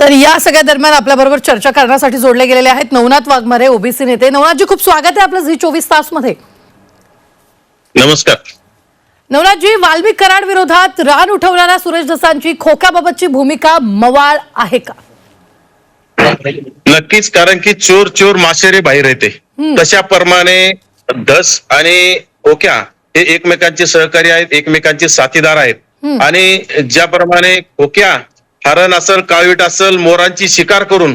तर या सगळ्या दरम्यान आपल्या बरोबर चर्चा करण्यासाठी जोडले गेलेले आहेत नवनाथ वाघमारे ओबीसी नेते. नवनाथजी खूप स्वागत आहे आपलं झी चोवीस तासमध्ये नमस्कार. नवनाथजी वाल्मिक कराड विरोधात रान उठवणाऱ्या सुरेश दसांची खोक्याबाबतची भूमिका मवाळ आहे का? नक्कीच कारण की चोर चोर माशेरे बाहेर येते. तशा प्रमाणे धस आणि ओक्या हे एकमेकांचे सहकारी आहेत एकमेकांचे साथीदार आहेत. आणि ज्याप्रमाणे ओक्या हरण असल काळवीट असल मोरांची शिकार करून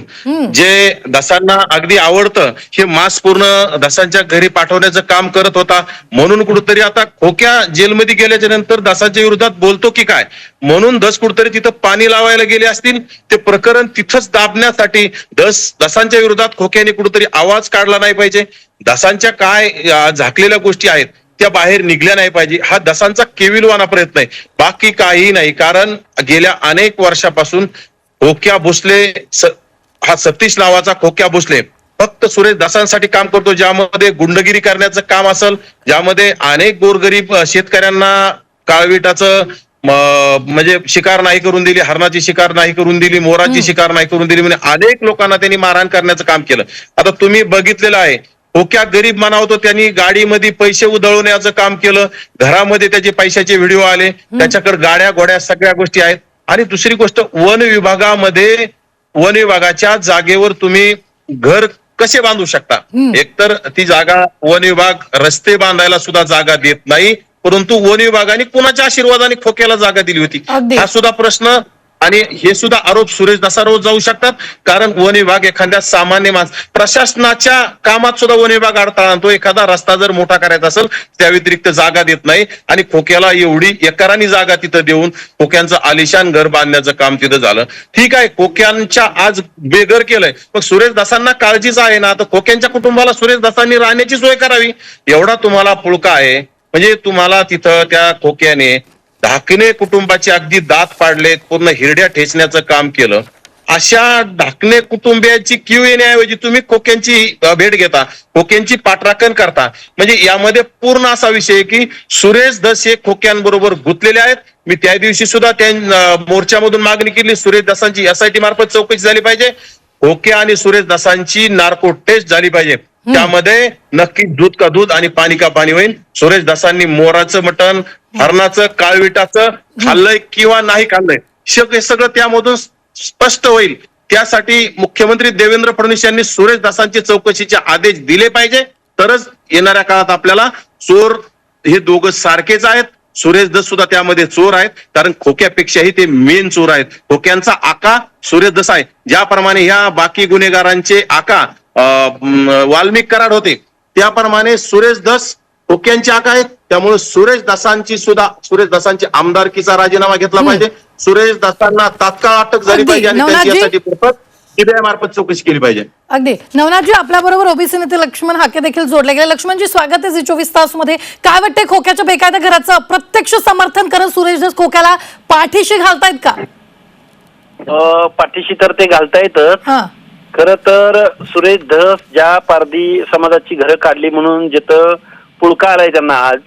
जे दसांना अगदी आवडतं हे मांस पूर्ण दसांच्या घरी पाठवण्याचं काम करत होता. म्हणून कुठंतरी आता खोक्या जेलमध्ये गेल्याच्यानंतर दसांच्या विरोधात बोलतो की काय? म्हणून दस कुठंतरी तिथं पाणी लावायला गेले असतील ते प्रकरण तिथंच दाबण्यासाठी दस दसांच्या विरोधात खोक्याने कुठंतरी आवाज काढला नाही पाहिजे. दसांच्या काय झाकलेल्या गोष्टी आहेत त्या बाहेर निघल्या नाही पाहिजे. हा दसांचा केविलवाना प्रयत्न आहे. बाकी काही नाही. कारण गेल्या अनेक वर्षापासून खोक्या भोसले हा सतीश नावाचा खोक्या भोसले फक्त सुरेश दसांसाठी काम करतो. ज्यामध्ये गुंडगिरी करण्याचं काम असेल ज्यामध्ये अनेक गोरगरीब शेतकऱ्यांना काळविटाचं म्हणजे शिकार नाही करून दिली हरणाची शिकार नाही करून दिली मोराची शिकार नाही करून दिली. म्हणजे अनेक लोकांना त्यांनी मारहाण करण्याचं काम केलं. आता तुम्ही बघितलेलं आहे ओक्या गरीब म्हणावतो त्यांनी गाडीमध्ये पैसे उधळवण्याचं काम केलं. घरामध्ये त्याचे पैशाचे व्हिडिओ आले. त्याच्याकडे गाड्या घोड्या सगळ्या गोष्टी आहेत. आणि दुसरी गोष्ट वन विभागामध्ये वन विभागाच्या जागेवर तुम्ही घर कसे बांधू शकता? एकतर ती जागा वन विभाग रस्ते बांधायला सुद्धा जागा देत नाही परंतु वन विभागाने कुणाच्या आशीर्वादाने खोक्याला जागा दिली होती. हा सुद्धा प्रश्न आणि हे सुद्धा आरोप सुरेश दसारोज जाऊ शकतात. कारण वन विभाग एखाद्या सामान्य माणस प्रशासनाच्या कामात सुद्धा वन विभाग अडथळा आणतो. एखादा रस्ता जर मोठा करायचा असेल त्या व्यतिरिक्त जागा देत नाही. आणि खोक्याला एवढी एकरानी जागा तिथं देऊन खोक्यांचं आलिशान घर बांधण्याचं काम तिथं झालं. ठीक आहे खोक्यांच्या आज बेघर केलंय. मग सुरेश दासांना काळजीच आहे ना. तर खोक्यांच्या कुटुंबाला सुरेश दासांनी राहण्याची सोय करावी. एवढा तुम्हाला पुळका आहे. म्हणजे तुम्हाला तिथं त्या खोक्याने ढाकणे कुटुंबाचे अगदी दात पाडलेत पूर्ण हिरड्या ठेचण्याचं काम केलं. अशा ढाकणे कुटुंबियांची क्यू येण्याऐवजी तुम्ही खोक्यांची भेट घेता खोक्यांची पाठराखण करता. म्हणजे यामध्ये पूर्ण असा विषय आहे की सुरेश दस हे खोक्यांबरोबर गुंतलेले आहेत. मी त्या दिवशी सुद्धा त्या मोर्चामधून मागणी केली सुरेश दसांची एसआयटी मार्फत चौकशी झाली पाहिजे. खोके आणि सुरेश दसांची नार्को टेस्ट झाली पाहिजे. त्यामध्ये नक्की दूध का दूध आणि पाणी का पाणी होईल. सुरेश दसांनी मोराचं मटण हरणाचं काळविटाचं खाल्लंय किंवा नाही खाल्लंय. शक- हे सगळं त्यामधून स्पष्ट होईल. त्यासाठी मुख्यमंत्री देवेंद्र फडणवीस यांनी सुरेश दसांची चौकशीचे आदेश दिले पाहिजे. तरच येणाऱ्या काळात आपल्याला चोर हे दोघं सारखेच आहेत. सुरेश दस सुद्धा त्यामध्ये चोर आहेत कारण खोक्यापेक्षाही ते मेन चोर आहेत. खोक्यांचा आका सुरेश दस आहे. ज्याप्रमाणे ह्या बाकी गुन्हेगारांचे आका वाल्मिक कराड होते त्याप्रमाणे सुरेश दस खोक्यांचे आका आहेत. त्यामुळे सुरेश दसांची सुद्धा सुरेश दसांची आमदारकीचा राजीनामा घेतला पाहिजे. सुरेश दसांना तात्काळ अटक झाली. पाहिजे आणि त्यांची? यासाठी परत सीबीआय मार्फत चौकशी केली पाहिजे. अगदी. नवनाथजी आपल्या बरोबर ओबीसी नेते लक्ष्मण हाके देखील जोडले गेले. लक्ष्मणजी स्वागत आहे झी चोवीस तासमध्ये काय वाटतंय खोक्याच्या बेकायदा घराचं प्रत्यक्ष समर्थन करत सुरेश दस खोक्याला पाठीशी घालतायत का? अ, पाठीशी तर ते घालतायतच हा. खर तर सुरेश धस ज्या पारधी समाजाची घरं काढली म्हणून जिथं पुळका आलाय त्यांना आज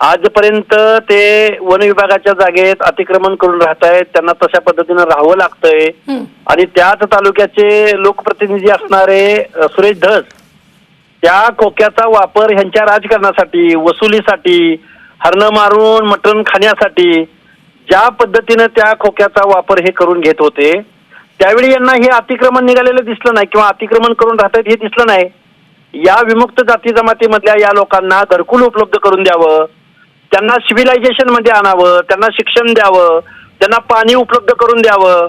आजपर्यंत ते वन विभागाच्या जागेत अतिक्रमण करून राहत आहेत. त्यांना तशा पद्धतीनं राहावं लागतंय. आणि त्याच तालुक्याचे लोकप्रतिनिधी असणारे सुरेश धस त्या खोक्याचा वापर ह्यांच्या राजकारणासाठी वसुलीसाठी हरणं मारून मटण खाण्यासाठी ज्या पद्धतीनं त्या खोक्याचा वापर हे करून घेत होते त्यावेळी यांना हे अतिक्रमण निघालेलं दिसलं नाही किंवा अतिक्रमण करून राहतात हे दिसलं नाही. या विमुक्त जाती जमातीमधल्या या लोकांना घरकुल उपलब्ध करून द्यावं. त्यांना सिव्हिलायझेशनमध्ये आणावं त्यांना शिक्षण द्यावं त्यांना पाणी उपलब्ध करून द्यावं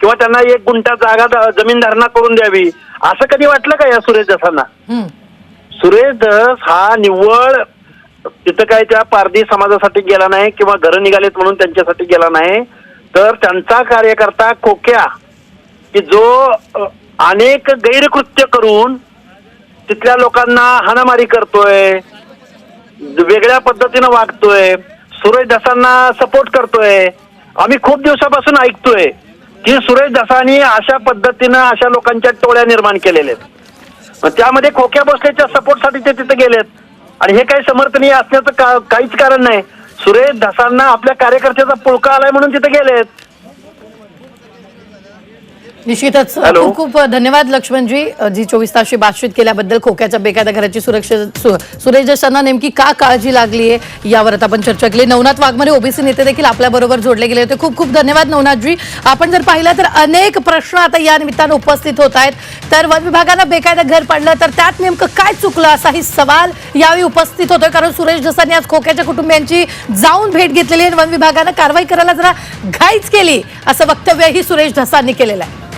किंवा त्यांना एक गुंठा जागा जमीन धारणा करून द्यावी असं कधी वाटलं का या सुरेश दसांना. सुरेश धस हा निव्वळ तिथं काय त्या पारधी समाजासाठी गेला नाही किंवा घरं निघालेत म्हणून त्यांच्यासाठी गेला नाही तर त्यांचा कार्यकर्ता कोक्या की जो अनेक गैरकृत्य करून तिथल्या लोकांना हाणामारी करतोय वेगळ्या पद्धतीनं वागतोय. सुरेश दसांना सपोर्ट करतोय. आम्ही खूप दिवसापासून ऐकतोय की सुरेश दसांनी अशा पद्धतीनं अशा लोकांच्या टोळ्या निर्माण केलेल्या आहेत त्यामध्ये खोक्या बसल्याच्या सपोर्टसाठी ते तिथे गेलेत. आणि हे काही समर्थनीय असण्याचं का, काहीच कारण नाही. सुरेश धसांना आपल्या कार्यकर्त्याचा पुळका आलाय म्हणून तिथे गेलेत. निश्चितच. खूप खूप धन्यवाद लक्ष्मणजी जी चोवीस तासशी बातचीत केल्याबद्दल खोक्याच्या बेकायदा घराची सुरक्षा सु- सुरेश दसांना नेमकी का काळजी लागली आहे यावर आता आपण चर्चा केली. नवनाथ वाघमारे ओबीसी नेते देखील आपल्या बरोबर जोडले गेले होते. खूप खूप धन्यवाद नवनाथजी. आपण जर पाहिलं तर अनेक प्रश्न आता या निमित्तानं उपस्थित होत आहेत. तर वन विभागानं बेकायदा घर पाडलं तर त्यात नेमकं काय चुकलं असाही सवाल यावेळी उपस्थित होतोय. कारण सुरेश दसांनी आज खोक्याच्या कुटुंबियांची जाऊन भेट घेतलेली आहे वन विभागानं कारवाई करायला जरा घाईच केली असं वक्तव्यही सुरेश धसांनी केलेलं आहे.